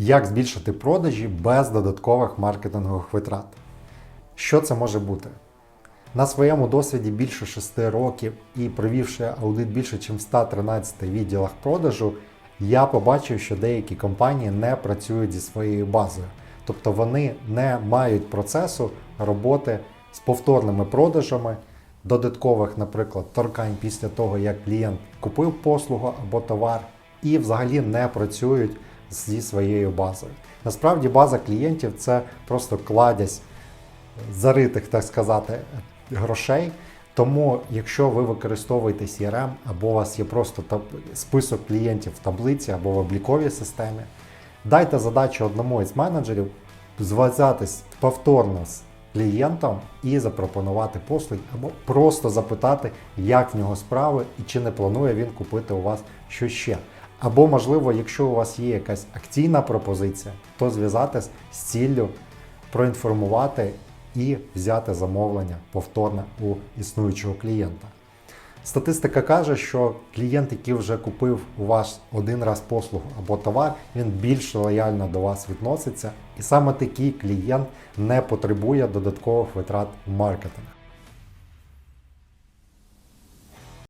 Як збільшити продажі без додаткових маркетингових витрат? Що це може бути? На своєму досвіді більше 6 років і провівши аудит більше, ніж в 113 відділах продажу, я побачив, що деякі компанії не працюють зі своєю базою. Тобто вони не мають процесу роботи з повторними продажами, додаткових, наприклад, торкань після того, як клієнт купив послугу або товар, і взагалі не працюють зі своєю базою. Насправді база клієнтів це просто кладязь заритих, так сказати, грошей. Тому, якщо ви використовуєте CRM, або у вас є просто список клієнтів в таблиці або в обліковій системі, дайте задачу одному із менеджерів зв'язатись повторно з клієнтом і запропонувати послуги, або просто запитати, як в нього справи і чи не планує він купити у вас що ще. Або, можливо, якщо у вас є якась акційна пропозиція, то зв'язатись з ціллю проінформувати і взяти замовлення повторне у існуючого клієнта. Статистика каже, що клієнт, який вже купив у вас один раз послугу або товар, він більш лояльно до вас відноситься, і саме такий клієнт не потребує додаткових витрат в маркетинг.